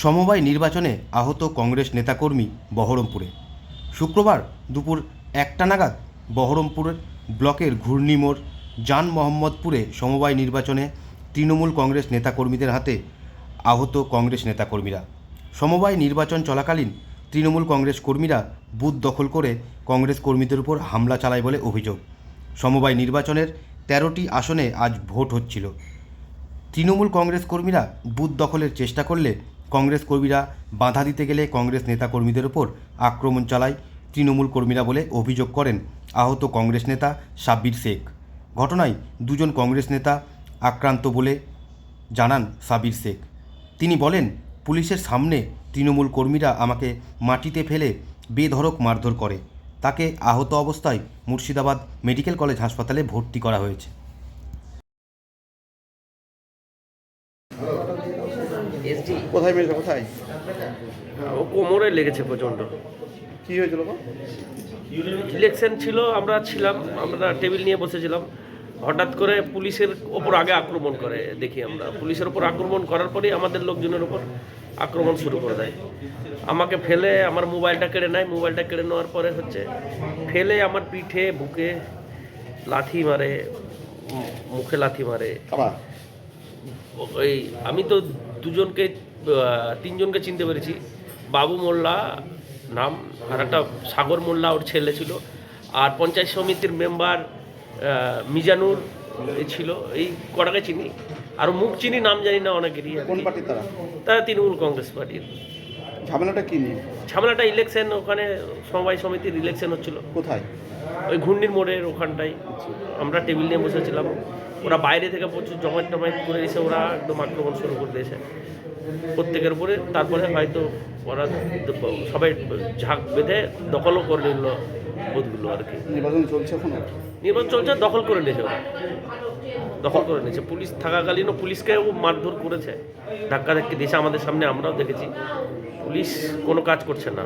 সমবায় নির্বাচনে আহত কংগ্রেস নেতাকর্মী বহরমপুরে। শুক্রবার দুপুর একটা নাগাদ বহরমপুরের ব্লকের ঘূর্ণিমোড় জান মোহাম্মদপুরে সমবায় নির্বাচনে তৃণমূল কংগ্রেস নেতাকর্মীদের হাতে আহত কংগ্রেস নেতাকর্মীরা। সমবায় নির্বাচন চলাকালীন তৃণমূল কংগ্রেস কর্মীরা বুথ দখল করে কংগ্রেস কর্মীদের উপর হামলা চালায় বলে অভিযোগ। সমবায় নির্বাচনের তেরোটি আসনে আজ ভোট হচ্ছিল। তৃণমূল কংগ্রেস কর্মীরা বুথ দখলের চেষ্টা করলে কংগ্রেস কর্মীরা বাধা দিতে গেলে কংগ্রেস নেতাকর্মীদের ওপর আক্রমণ চালায় তৃণমূল কর্মীরা বলে অভিযোগ করেন আহত কংগ্রেস নেতা সাব্বির শেখ। ঘটনায় দুজন কংগ্রেস নেতা আক্রান্ত বলে জানান সাবির শেখ। তিনি বলেন, পুলিশের সামনে তৃণমূল কর্মীরা আমাকে মাটিতে ফেলে বেধড়ক মারধর করে। তাকে আহত অবস্থায় মুর্শিদাবাদ মেডিকেল কলেজ হাসপাতালে ভর্তি করা হয়েছে। এসডি। কোথায় মেরেছে কোথায়? ও কোমরে লেগেছে প্রচণ্ড। কি হয়েছিল গো? ইলেকশন ছিল আমরা ছিলাম আমরা টেবিল নিয়ে বসেছিলাম। হঠাৎ করে পুলিশের ওপর আগে আক্রমণ করে দেখি আমরা। পুলিশের ওপর আক্রমণ করার পরেই আমাদের লোকজনের ওপর আক্রমণ শুরু করে দেয়। আমাকে ফেলে আমার মোবাইলটা কেড়ে নেয়। মোবাইলটা কেড়ে নেওয়ার পরে হচ্ছে ফেলে আমার পিঠে বুকে লাথি মারে মুখে লাথি মারে। ওই আমি তো দুজনকে তিনজনকে চিনতে পেরেছি। বাবু মোল্লা নাম আর একটা সাগর মোল্লা ওর ছেলে ছিল। আর পঞ্চায়েত সমিতির মেম্বার মিজানুর ছিল। এই কটাকে চিনি? আর মুখ চিনি নাম জানি না অনেকেরই। আর কোন পার্টির তারা? তারা তৃণমূল কংগ্রেস পার্টির। ঝামেলাটা কি নিয়ে? ঝামেলাটা ইলেকশন ওখানে সমবায় সমিতির ইলেকশন হচ্ছিল। কোথায়? ওই ঘূর্ণির মোড়ের ওখানটায় আমরা টেবিল নিয়ে বসেছিলাম। ওরা বাইরে থেকে প্রচুর জমায়েত টমায়েত করে এসে ওরা একদম আক্রমণ শুরু করে দিয়েছে। প্রত্যেকের উপরে তারপরে হয়তো ওরা সবাই ঝাঁক বেঁধে দখলও করে নিল বোধগুলো আর কি। নির্বাচন চলছে এখন? নির্বাচন চলছে দখল করে নিয়েছে ওরা। দখল করে নিয়েছে। পুলিশ থাকাকালীনও পুলিশকেও মারধর করেছে। ধাক্কা ধাক্কি দিয়েছে আমাদের সামনে আমরাও দেখেছি। পুলিশ কোনো কাজ করছে না।